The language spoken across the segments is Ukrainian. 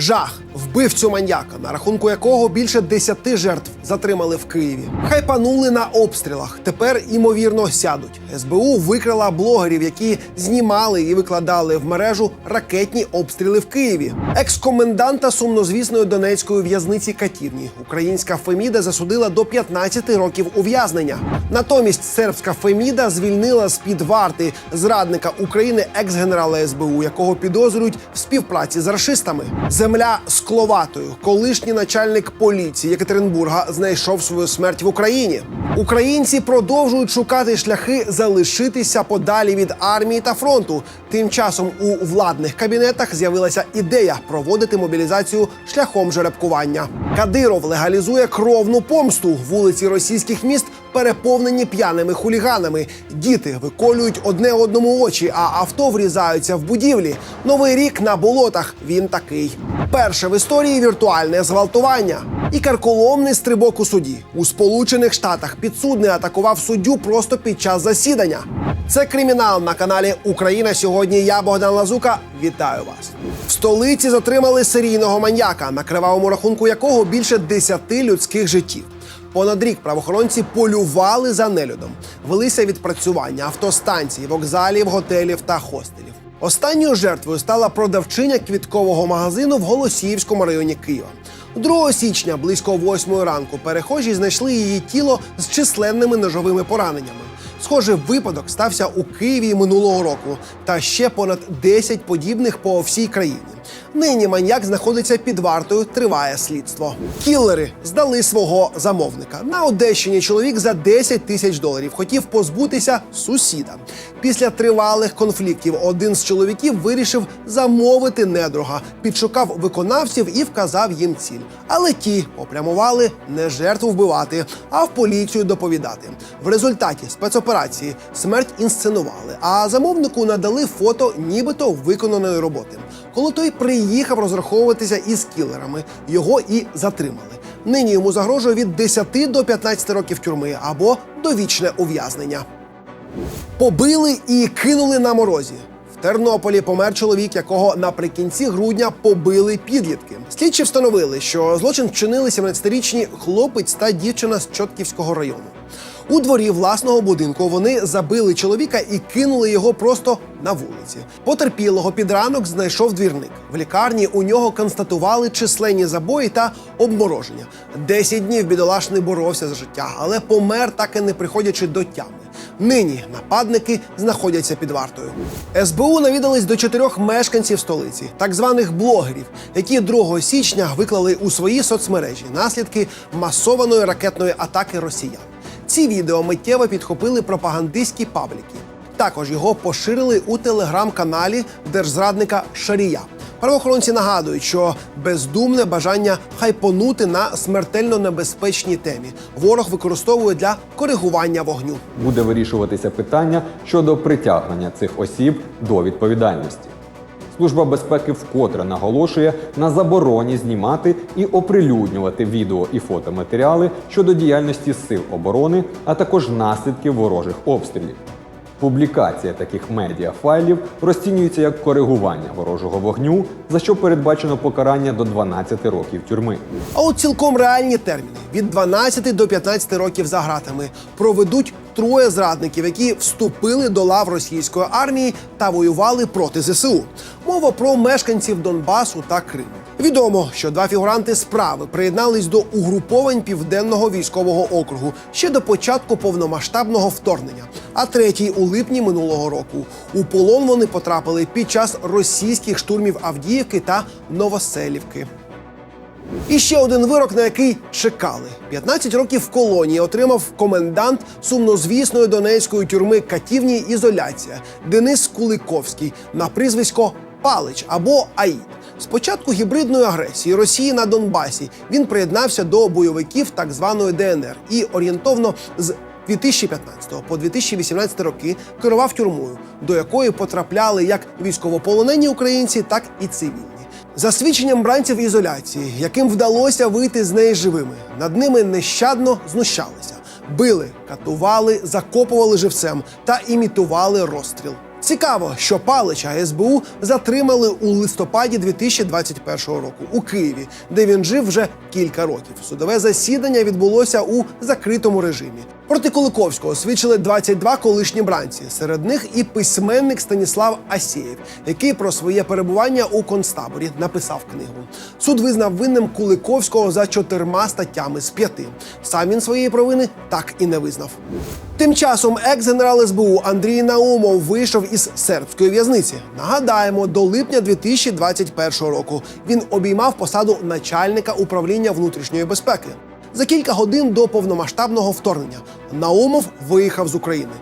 Жах вбивцю маньяка, на рахунку якого більше десяти жертв затримали в Києві. Хайпанули на обстрілах. Тепер імовірно сядуть. СБУ викрила блогерів, які знімали і викладали в мережу ракетні обстріли в Києві. Екс-коменданта сумнозвісної донецької в'язниці Катівні українська Феміда засудила до 15 років ув'язнення. Натомість сербська Феміда звільнила з під варти зрадника України екс-генерала СБУ, якого підозрюють в співпраці з рашистами. Земля скловатою. Колишній начальник поліції Єкатеринбурга знайшов свою смерть в Україні. Українці продовжують шукати шляхи залишитися подалі від армії та фронту. Тим часом у владних кабінетах з'явилася ідея проводити мобілізацію шляхом жеребкування. Кадиров легалізує кровну помсту. Вулиці російських міст переповнені п'яними хуліганами. Діти виколюють одне одному очі, а авто врізаються в будівлі. Новий рік на болотах. Він такий. Перше в історії віртуальне зґвалтування. І карколомний стрибок у суді у Сполучених Штатах підсудний атакував суддю просто під час засідання. Це кримінал на каналі Україна сьогодні. Я Богдан Лазука. Вітаю вас. В столиці затримали серійного маньяка, на кривавому рахунку якого більше десяти людських життів. Понад рік правоохоронці полювали за нелюдом, велися відпрацювання автостанцій, вокзалів, готелів та хостелів. Останньою жертвою стала продавчиня квіткового магазину в Голосіївському районі Києва. 2 січня близько 8 ранку перехожі знайшли її тіло з численними ножовими пораненнями. Схожий випадок стався у Києві минулого року, та ще понад 10 подібних по всій країні. Нині маньяк знаходиться під вартою, триває слідство. Кіллери здали свого замовника. На Одещині чоловік за 10 тисяч доларів хотів позбутися сусіда. Після тривалих конфліктів один з чоловіків вирішив замовити недруга, підшукав виконавців і вказав їм ціль. Але ті попрямували не жертву вбивати, а в поліцію доповідати. В результаті спецоперації смерть інсценували, а замовнику надали фото, нібито виконаної роботи. Коли той приїхав розраховуватися із кілерами, його і затримали. Нині йому загрожує від 10 до 15 років тюрми або довічне ув'язнення. Побили і кинули на морозі. В Тернополі помер чоловік, якого наприкінці грудня побили підлітки. Слідчі встановили, що злочин вчинили 17-річні хлопець та дівчина з Чотківського району. У дворі власного будинку вони забили чоловіка і кинули його просто на вулиці. Потерпілого під ранок знайшов двірник. В лікарні у нього констатували численні забої та обмороження. Десять днів бідолашний боровся за життя, але помер, так і не приходячи до тями. Нині нападники знаходяться під вартою. СБУ навідались до чотирьох мешканців столиці, так званих блогерів, які 2 січня виклали у свої соцмережі наслідки масованої ракетної атаки росіян. Ці відео миттєво підхопили пропагандистські пабліки. Також його поширили у телеграм-каналі держзрадника Шарія. Правоохоронці нагадують, що бездумне бажання хайпонути на смертельно небезпечній темі ворог використовує для коригування вогню. буде вирішуватися питання щодо притягнення цих осіб до відповідальності. Служба безпеки вкотре наголошує на забороні знімати і оприлюднювати відео і фотоматеріали щодо діяльності сил оборони, а також наслідків ворожих обстрілів. Публікація таких медіафайлів розцінюється як коригування ворожого вогню, за що передбачено покарання до 12 років тюрми. А от цілком реальні терміни від 12 до 15 років за гратами проведуть троє зрадників, які вступили до лав російської армії та воювали проти ЗСУ. Мова про мешканців Донбасу та Криму. Відомо, що два фігуранти справи приєднались до угруповань південного військового округу ще до початку повномасштабного вторгнення. А третій у липні минулого року у полон вони потрапили під час російських штурмів Авдіївки та Новоселівки. І ще один вирок, на який чекали. 15 років в колонії отримав комендант сумнозвісної донецької тюрми катівні ізоляція Денис Куликовський на прізвисько Палич або Аїд. Спочатку гібридної агресії Росії на Донбасі він приєднався до бойовиків так званої ДНР і орієнтовно з 2015 по 2018 роки керував тюрмою, до якої потрапляли як військовополонені українці, так і цивільні. За свідченням бранців ізоляції, яким вдалося вийти з неї живими, над ними нещадно знущалися, били, катували, закопували живцем та імітували розстріл. Цікаво, що Палича СБУ затримали у листопаді 2021 року у Києві, де він жив вже кілька років. Судове засідання відбулося у закритому режимі. Проти Куликовського свідчили 22 колишні бранці. Серед них і письменник Станіслав Асєєв, який про своє перебування у концтаборі написав книгу. Суд визнав винним Куликовського за чотирма статтями з п'яти. Сам він своєї провини так і не визнав. Тим часом екс-генерал СБУ Андрій Наумов вийшов із сербської в'язниці. Нагадаємо, до липня 2021 року він обіймав посаду начальника управління внутрішньої безпеки. За кілька годин до повномасштабного вторгнення Наумов виїхав з України.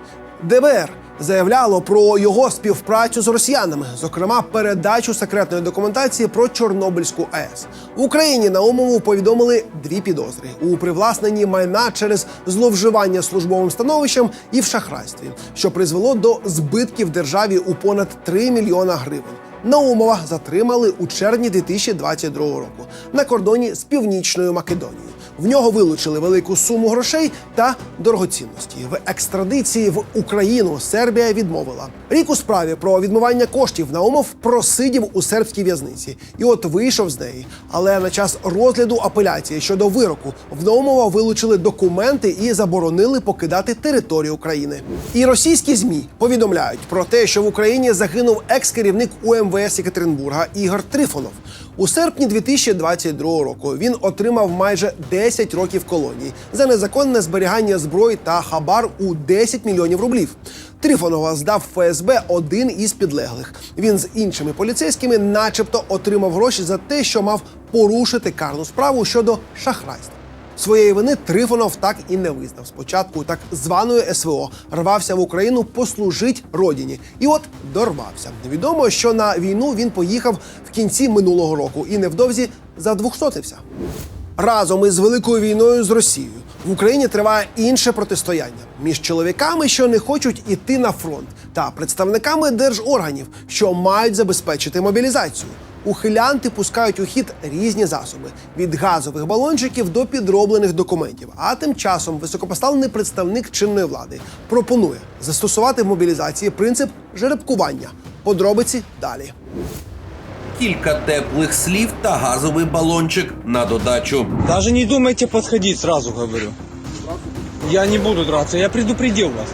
ДБР заявляло про його співпрацю з росіянами, зокрема передачу секретної документації про Чорнобильську АЕС. В Україні Наумову повідомили дві підозри у привласненні майна через зловживання службовим становищем і в шахрайстві, що призвело до збитків державі у понад 3 мільйона гривень. Наумова затримали у червні 2022 року на кордоні з північною Македонією. В нього вилучили велику суму грошей та дорогоцінності. В екстрадиції в Україну Сербія відмовила. Рік у справі про відмивання коштів Наумов просидів у сербській в'язниці і от вийшов з неї. Але на час розгляду апеляції щодо вироку в Наумова вилучили документи і заборонили покидати територію України. І російські змі повідомляють про те, що в Україні загинув екс-керівник УМВС Єкатеринбурга Ігор Трифонов. У серпні 2022 року він отримав майже 10 років колонії за незаконне зберігання зброї та хабар у 10 мільйонів рублів. Трифонова здав ФСБ один із підлеглих. Він з іншими поліцейськими, начебто, отримав гроші за те, що мав порушити карну справу щодо шахрайства. Своєї вини Трифонов так і не визнав. Спочатку так званої СВО рвався в Україну послужить родині, і от дорвався. Відомо, що на війну він поїхав в кінці минулого року і невдовзі задвухсотився. Разом із великою війною з Росією в Україні триває інше протистояння між чоловіками, що не хочуть іти на фронт, та представниками держорганів, що мають забезпечити мобілізацію. Ухилянти пускають у хід різні засоби від газових балончиків до підроблених документів. А тим часом високопоставлений представник чинної влади пропонує застосувати в мобілізації принцип жеребкування. Подробиці далі. Кілька теплих слів та газовий балончик на додачу. Даже не думайте подходить, сразу говорю. Я не буду драться, я предупредил вас.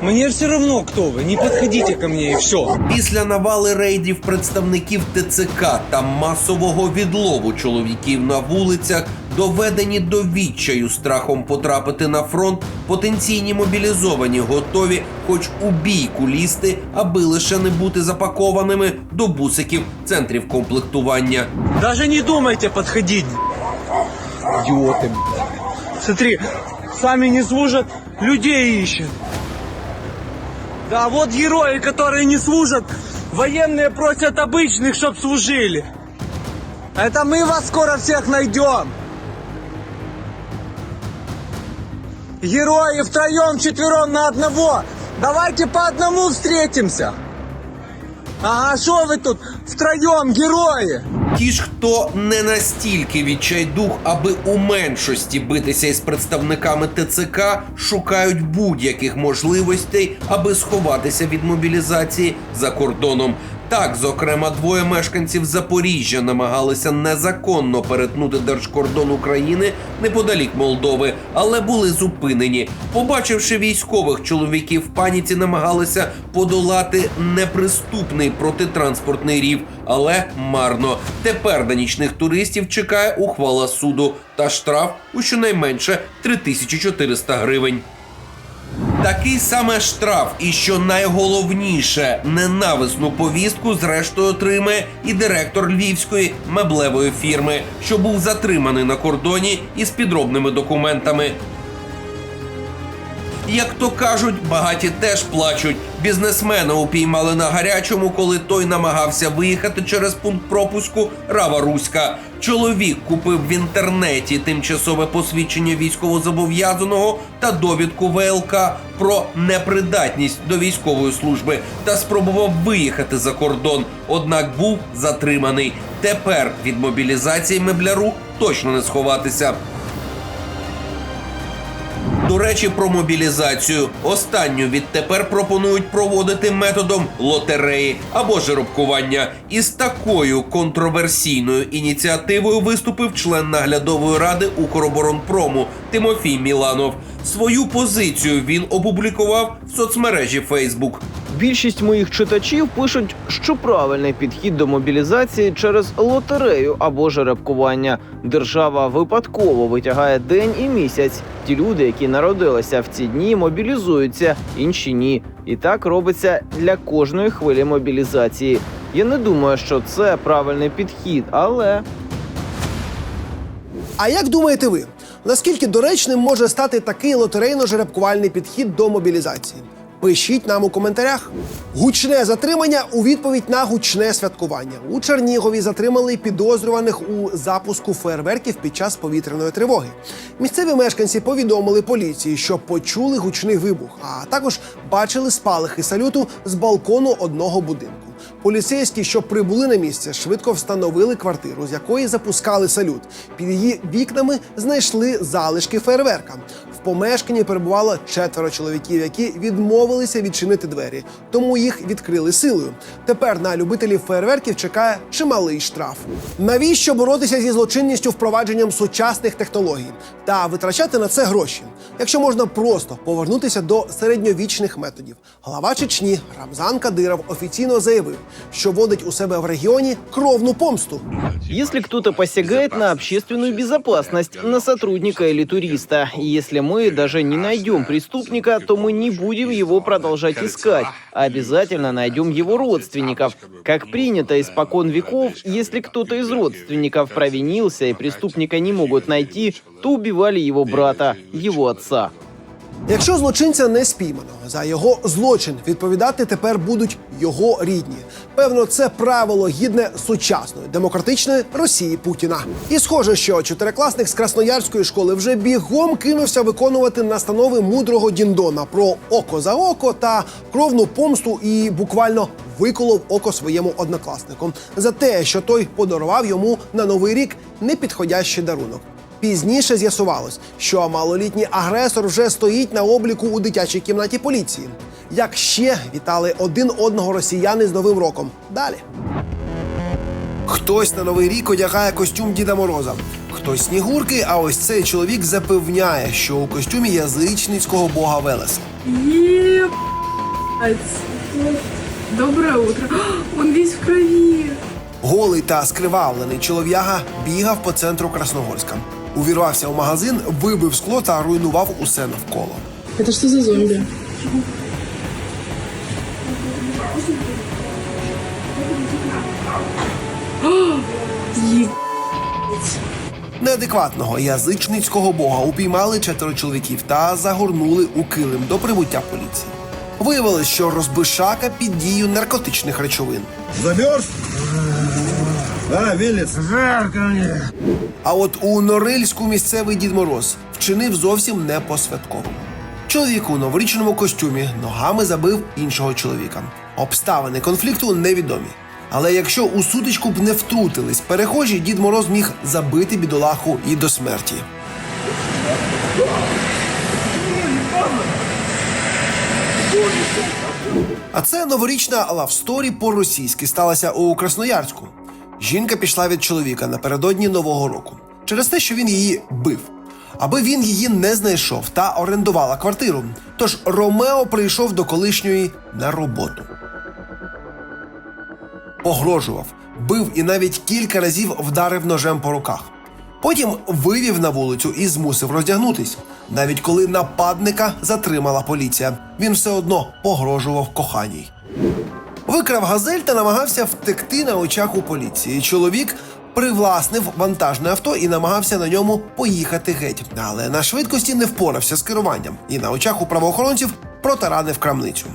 Мне все равно, кто вы, не подходите ко мне и все. Після навали рейдів представників ТЦК та масового відлову чоловіків на вулицях, доведені до відчаю страхом потрапити на фронт, потенційні мобілізовані готові хоч у бійку лізти, аби лише не бути запакованими до бусиків центрів комплектування. Даже не думайте подходить. Идиоты. Смотри, сами не служат, людей ищут. Да, вот герои, которые не служат, военные просят обычных, чтоб служили. Это мы вас скоро всех найдем. Герои втроем, четвером на одного. Давайте по одному встретимся. Ага, що ви тут втроєм, герої? Ті ж, хто не настільки відчайдух, аби у меншості битися із представниками ТЦК, шукають будь-яких можливостей, аби сховатися від мобілізації за кордоном. Так, зокрема, двоє мешканців Запоріжжя намагалися незаконно перетнути держкордон України неподалік Молдови, але були зупинені. Побачивши військових чоловіків в паніці, намагалися подолати неприступний протитранспортний рів, але марно. Тепер на нічних туристів чекає ухвала суду та штраф у щонайменше 3400 гривень. Такий саме штраф, і що найголовніше, ненависну повістку, зрештою отримає і директор львівської меблевої фірми, що був затриманий на кордоні із підробними документами. Як то кажуть, багаті теж плачуть. Бізнесмена упіймали на гарячому, коли той намагався виїхати через пункт пропуску Рава Руська. Чоловік купив в інтернеті тимчасове посвідчення військовозобов'язаного та довідку ВЛК про непридатність до військової служби та спробував виїхати за кордон. Однак був затриманий. Тепер від мобілізації мебляру точно не сховатися. До речі, про мобілізацію. Останню відтепер пропонують проводити методом лотереї або жеребкування. Із такою контроверсійною ініціативою виступив член наглядової ради Укроборонпрому Тимофій Міланов. Свою позицію він опублікував в соцмережі Facebook. Більшість моїх читачів пишуть, що правильний підхід до мобілізації через лотерею або жеребкування. Держава випадково витягає день і місяць. Ті люди, які народилися в ці дні, мобілізуються, інші ні. І так робиться для кожної хвилі мобілізації. Я не думаю, що це правильний підхід, але А як думаєте ви, наскільки доречним може стати такий лотерейно-жеребкувальний підхід до мобілізації? Пишіть нам у коментарях. Гучне затримання у відповідь на гучне святкування. У Чернігові затримали підозрюваних у запуску фейерверків під час повітряної тривоги. Місцеві мешканці повідомили поліції, що почули гучний вибух, а також бачили спалахи салюту з балкону одного будинку. Поліцейські, що прибули на місце, швидко встановили квартиру, з якої запускали салют. Під її вікнами знайшли залишки фейерверка. В помешканні перебувало четверо чоловіків, які відмовилися відчинити двері, тому їх відкрили силою. Тепер на любителів фейерверків чекає чималий штраф. Навіщо боротися зі злочинністю впровадженням сучасних технологій та витрачати на це гроші, якщо можна просто повернутися до середньовічних методів? Глава Чечні Рамзан Кадиров офіційно заявив, що водить у себе в регіоні кровну помсту. Если кто-то посягает на общественную безопасность, на сотрудника или туриста, если мы даже не найдем преступника, то мы не будем его продолжать искать, обязательно найдем его родственников. Как принято испокон веков, если кто-то из родственников провинился и преступника не могут найти, то убивали его брата, его отца. Якщо злочинця не спіймано, за його злочин відповідати тепер будуть його рідні. Певно, це правило гідне сучасної демократичної Росії Путіна. І схоже, що чотирикласник з красноярської школи вже бігом кинувся виконувати настанови мудрого Діндона про око за око та кровну помсту і буквально виколов око своєму однокласнику за те, що той подарував йому на новий рік непідходящий дарунок. Пізніше з'ясувалось, що малолітній агресор вже стоїть на обліку у дитячій кімнаті поліції. Як ще вітали один одного росіяни з Новим роком. Далі. Хтось на новий рік одягає костюм Діда Мороза, хтось снігурки, а ось цей чоловік запевняє, що у костюмі язичницького бога Велеса. Доброе утро. Он весь в крови. Голий та скривавлений чолов'яга бігав по центру Красногорська. Увірвався в магазин, вибив скло та руйнував усе навколо. Это что за зомби? Еб... Неадекватного язичницького бога упіймали четверо чоловіків та загорнули у килим до прибуття поліції. Виявилось, що розбишака під дією наркотичних речовин. Замерз? Да, Велес. Жарко. А от у Норильську місцевий Дід Мороз вчинив зовсім не по святковому. Чоловік у новорічному костюмі ногами забив іншого чоловіка. Обставини конфлікту невідомі. Але якщо у сутичку б не втрутились перехожі, Дід Мороз міг забити бідолаху і до смерті. А це новорічна лавсторі по-російськи сталася у Красноярську. Жінка пішла від чоловіка напередодні Нового року через те, що він її бив. Аби він її не знайшов та орендувала квартиру. Тож Ромео прийшов до колишньої на роботу. Погрожував, бив і навіть кілька разів вдарив ножем по руках. Потім вивів на вулицю і змусив роздягнутись. Навіть коли нападника затримала поліція, він все одно погрожував коханій. Викрав газель та намагався втекти на очах у поліції. Чоловік привласнив вантажне авто і намагався на ньому поїхати геть, але на швидкості не впорався з керуванням і на очах у правоохоронців протаранив крамницю.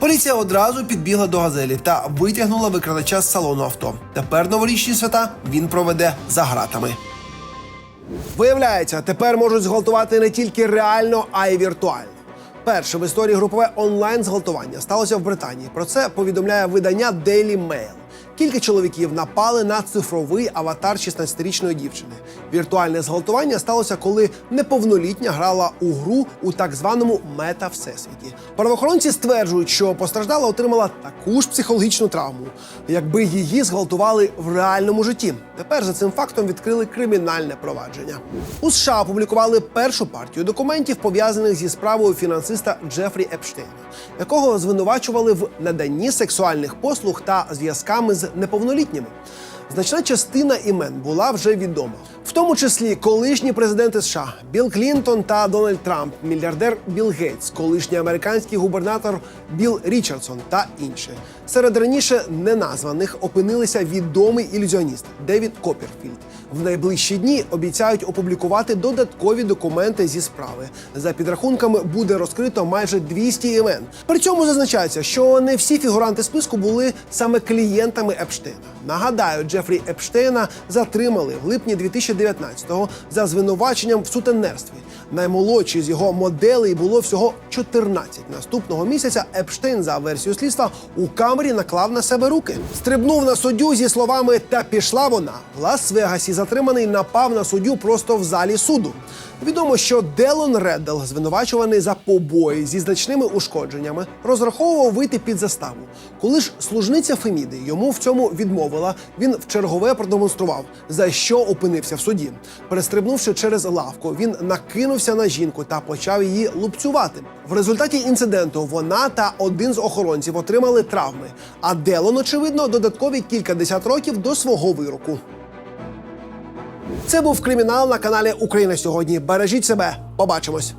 Поліція одразу підбігла до газелі та витягнула викрадача з салону авто. Тепер новорічні свята він проведе за гратами. Виявляється, тепер можуть зґвалтувати не тільки реально, а й віртуально. Перше в історії групове онлайн зґвалтування сталося в Британії. Про це повідомляє видання Daily Mail. Кілька чоловіків напали на цифровий аватар 16-річної дівчини. Віртуальне зґвалтування сталося, коли неповнолітня грала у гру у так званому мета-всесвіті. Правоохоронці стверджують, що постраждала отримала таку ж психологічну травму, якби її зґвалтували в реальному житті. Тепер за цим фактом відкрили кримінальне провадження. У США опублікували першу партію документів, пов'язаних зі справою фінансиста Джефрі Епштейна, якого звинувачували в наданні сексуальних послуг та зв'язками з неповнолітніми. Значна частина імен була вже відома, в тому числі колишні президенти США Білл Клінтон та Дональд Трамп, мільярдер Білл Гейтс, колишній американський губернатор Білл Річардсон та інші. Серед раніше неназваних опинилися відомий ілюзіоніст Девід Копперфільд. В найближчі дні обіцяють опублікувати додаткові документи зі справи. За підрахунками буде розкрито майже 200 імен. При цьому зазначається, що не всі фігуранти списку були саме клієнтами Епштейна. Нагадаю, Джефрі Епштейна затримали в липні 2019-го за звинуваченням в сутенерстві. Наймолодшій з його моделей було всього 14. Наступного місяця Епштейн, за версією слідства, у камері наклав на себе руки. Стрибнув на суддю зі словами Та пішла вона. В Лас-Вегасі затриманий напав на суддю просто в залі суду. Відомо, що Делон Реддл, звинувачуваний за побої зі значними ушкодженнями, розраховував вийти під заставу. Коли ж служниця Феміди йому в цьому відмовила, він вчергове продемонстрував, за що опинився в суді. Перестрибнувши через лавку, він накинувся на жінку та почав її лупцювати. В результаті інциденту вона та один з охоронців отримали травми. А Делон, очевидно, додаткові кількадесят років до свого вироку. Це був кримінал на каналі Україна сьогодні. Бережіть себе, побачимось.